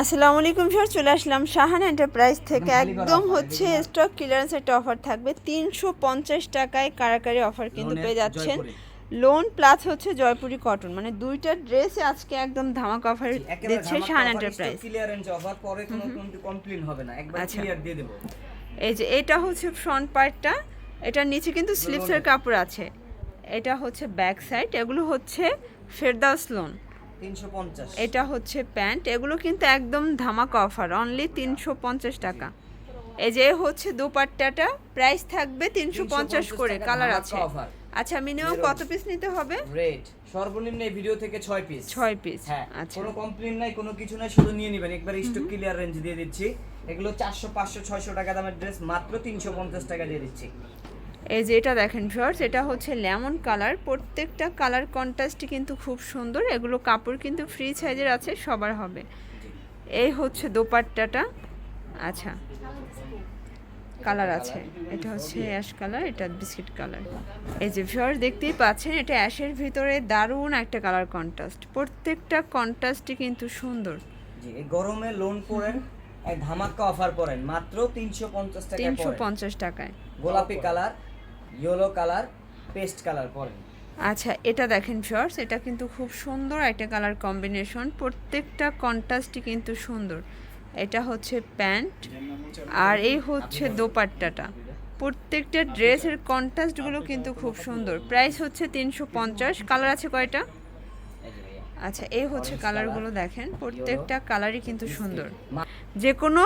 আসসালামু আলাইকুম স্যার চলে আসলাম শাহান এন্টারপ্রাইজ থেকে। একদম হচ্ছে স্টক ক্লিয়ারেন্স একটা অফার থাকবে। তিনশো পঞ্চাশ টাকায় কারাকারি অফার কিন্তু পেয়ে যাচ্ছেন। লোন প্লাস হচ্ছে জয়পুরি কটন মানে দুইটা ড্রেস আজকে একদম ধামাক অফার দিচ্ছে শাহান এন্টারপ্রাইজ ক্লিয়ারেন্স অফার পরে কোনো কিন্তু কমপ্লেইন হবে না। একবার আচ্ছা। ক্লিয়ার দিয়ে দেব। এই যে এটা হচ্ছে ফ্রন্ট পার্টটা এটার নিচে কিন্তু স্লিপসের কাপড় আছে। এটা হচ্ছে ব্যাক সাইড এগুলো হচ্ছে ফেরদাউস লোন 350 এটা হচ্ছে প্যান্ট। এগুলো কিন্তু একদম ধামাকা অফার অনলি তিনশো পঞ্চাশ টাকা। এই যে হচ্ছে দোপাট্টাটা প্রাইস থাকবে তিনশো পঞ্চাশ 350 করে কালার আছে। আচ্ছা মিনিমাম কত পিস নিতে হবে? রেট সর্বনিম্ন এই ভিডিও থেকে 6 পিস ছয় পিস হ্যাঁ আচ্ছা। কোনো কমপ্লেইন নাই কোনো কিছু নাই শুধু নিয়ে নেবেন। একবার স্টক ক্লিয়ার রেঞ্জ দিয়ে দিচ্ছি। এগুলো 400 500 600 টাকা দামের ড্রেস মাত্র 350 টাকা দিয়ে দিচ্ছি। এই যে এটা দেখেন শর্টস এটা হচ্ছে লেমন কালার প্রত্যেকটা কালার কন্ট্রাস্টই কিন্তু খুব সুন্দর। এগুলো কাপড় কিন্তু ফ্রি সাইজের আছে সবার হবে। এই হচ্ছে দোপাট্টাটা। আচ্ছা কালার আছে। এটা হচ্ছে অ্যাশ কালার এটা বিস্কিট কালার এই যে ভিউয়ার দেখতেই পাচ্ছেন এটা অ্যাশের ভিতরে দারুণ একটা কালার কন্ট্রাস্ট প্রত্যেকটা কন্ট্রাস্টই কিন্তু সুন্দর। গরমে লোন এক ধামাকা অফার পড়েন মাত্র 350 টাকা তিনশো পঞ্চাশ টাকায়। গোলাপি colour yellow colour paste colour পড়েন আচ্ছা এটা দেখেন শর্টস এটা কিন্তু খুব সুন্দর একটা কালার কম্বিনেশন প্রত্যেকটা কন্ট্রাস্টই কিন্তু সুন্দর। এটা হচ্ছে প্যান্ট আর এই হচ্ছে দোপাট্টাটা। প্রত্যেকটা ড্রেসের কন্ট্রাস্টগুলো কিন্তু খুব সুন্দর। প্রাইস হচ্ছে তিনশো পঞ্চাশ। কালার আছে কয়টা? আচ্ছা এই হচ্ছে কালারগুলো দেখেন। প্রত্যেকটা কালারই কিন্তু সুন্দর। যে কোনো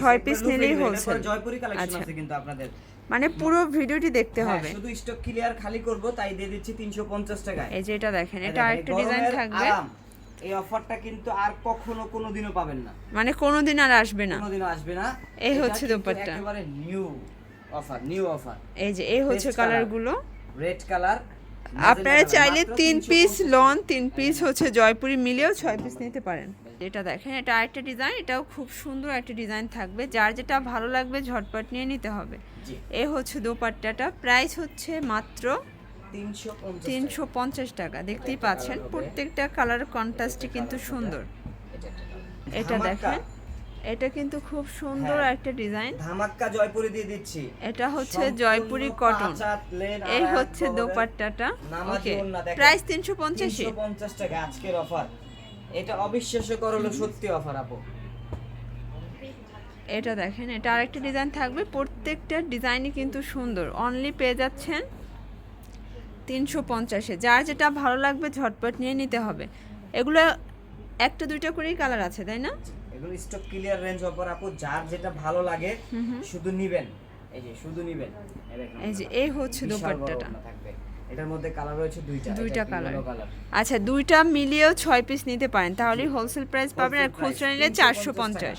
ছয় পিস নিলেই হোলসেল কালেকশন আচ্ছা। আছে কিন্তু আপনাদের। মানে পুরো ভিডিওটি দেখতে হ্যাঁ, হবে। শুধু স্টক ক্লিয়ার খালি করব তাই দিয়ে দিচ্ছি 350 টাকায়। এই যে এটা দেখেন এটা আরেকটা ডিজাইন থাকবে। এই অফারটা কিন্তু আর কখনো কোনোদিনও পাবেন না। মানে কোনোদিন আর আসবে না। কোনোদিনও আসবে না। এই হচ্ছে দোপাট্টা। একেবারে নিউ অফার নিউ অফার এই যে এই হচ্ছে। কালারগুলো রেড কালার আপনারা চাইলে তিন পিস লন তিন পিস হচ্ছে জয়পুরি মিলেও ছয় পিস নিতে পারেন। এটা দেখেন এটা আরেকটা ডিজাইন এটাও খুব সুন্দর একটা ডিজাইন থাকবে। যার যেটা ভালো লাগবে ঝটপট নিয়ে নিতে হবে। এ হচ্ছে দোপাট্টাটা। প্রাইস হচ্ছে মাত্র 350 তিনশো পঞ্চাশ টাকা। দেখতেই পাচ্ছেন প্রত্যেকটা কালার কন্ট্রাস্টই কিন্তু সুন্দর। এটা দেখেন এটা কিন্তু খুব সুন্দর হ্যাঁ। একটা ডিজাইন ধামাক্কা জয়পুরি দিয়ে দিচ্ছি। এটা হচ্ছে জয়পুরি কটন এই হচ্ছে দোপাট্টাটা। ওকে প্রাইস তিনশো পঞ্চাশে 350 টাকা আজকের অফার এটা অবিশ্বাস্যকর হলো সত্যি অফার আপু। এটা দেখেন এটা আরেকটা ডিজাইন থাকবে। প্রত্যেকটা ডিজাইনই কিন্তু সুন্দর। অনলি পেয়ে যাচ্ছেন তিনশো পঞ্চাশে। যার যেটা ভালো লাগবে ঝটপট নিয়ে নিতে হবে। এগুলো একটা দুইটা করেই কালার আছে তাই না? এগুলো স্টক ক্লিয়ার রেঞ্জ অফার আপু। যার যেটা ভালো লাগে শুধু নিবেন। এই যে শুধু নিবেন। এই যে এই হচ্ছে দোপাট্টাটা। থাকবে। এটার মধ্যে কালার রয়েছে দুইটা দুইটা কালার আচ্ছা দুইটা মিলিয়েও ছয় পিস নিতে পারেন তাহলেই হোলসেল প্রাইস পাবেন আর খুচরা নিলে চারশো পঞ্চাশ।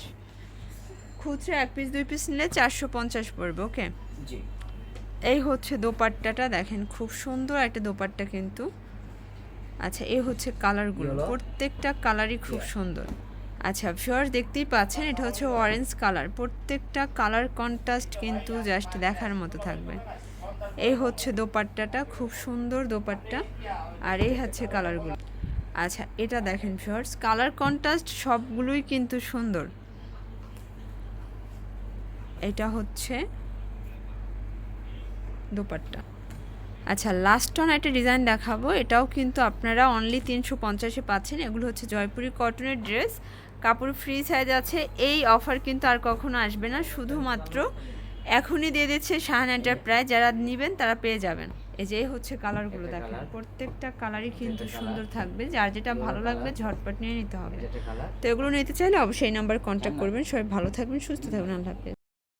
খুচরা এক পিস দুই পিস নিলে চারশো পঞ্চাশ পড়বে ওকে জি। এই হচ্ছে দোপাট্টাটা দেখেন খুব সুন্দর একটা দোপাট্টা কিন্তু। আচ্ছা এই হচ্ছে কালারগুলো প্রত্যেকটা কালারই খুব সুন্দর। আচ্ছা ভিউয়ার দেখতেই পাচ্ছেন এটা হচ্ছে অরেঞ্জ কালার প্রত্যেকটা কালার কন্ট্রাস্ট কিন্তু জাস্ট দেখার মতো থাকবে। এই হচ্ছে দোপাট্টাটা, খুব সুন্দর দোপাট্টা। আর এই হচ্ছে কালারগুলো। আচ্ছা এটা দেখেন ভিউয়ার্স কালার কন্ট্রাস্ট সবগুলোই কিন্তু সুন্দর। এটা হচ্ছে দোপাট্টা। আচ্ছা লাস্ট অন একটা ডিজাইন দেখাবো। এটাও কিন্তু আপনারা অনলি তিনশো পঞ্চাশে পাচ্ছেন। এগুলো হচ্ছে জয়পুরি কটনের ড্রেস কাপড় ফ্রি সাইজ আছে। এই অফার কিন্তু আর কখনো আসবে না। শুধুমাত্র এখনই দিয়ে দিচ্ছে শাহান এন্টারপ্রাইজ যারা নেবেন তারা পেয়ে যাবেন। এই যে হচ্ছে কালারগুলো দেখেন। প্রত্যেকটা কালারই কিন্তু সুন্দর থাকবে। যার যেটা ভালো লাগবে ঝটপট নিয়ে নিতে হবে। তো এগুলো নিতে চাইলে অবশ্যই এই নাম্বার কন্ট্যাক্ট করবেন। সবাই ভালো থাকবেন সুস্থ থাকবেন। আল্লাহ হাফেজ।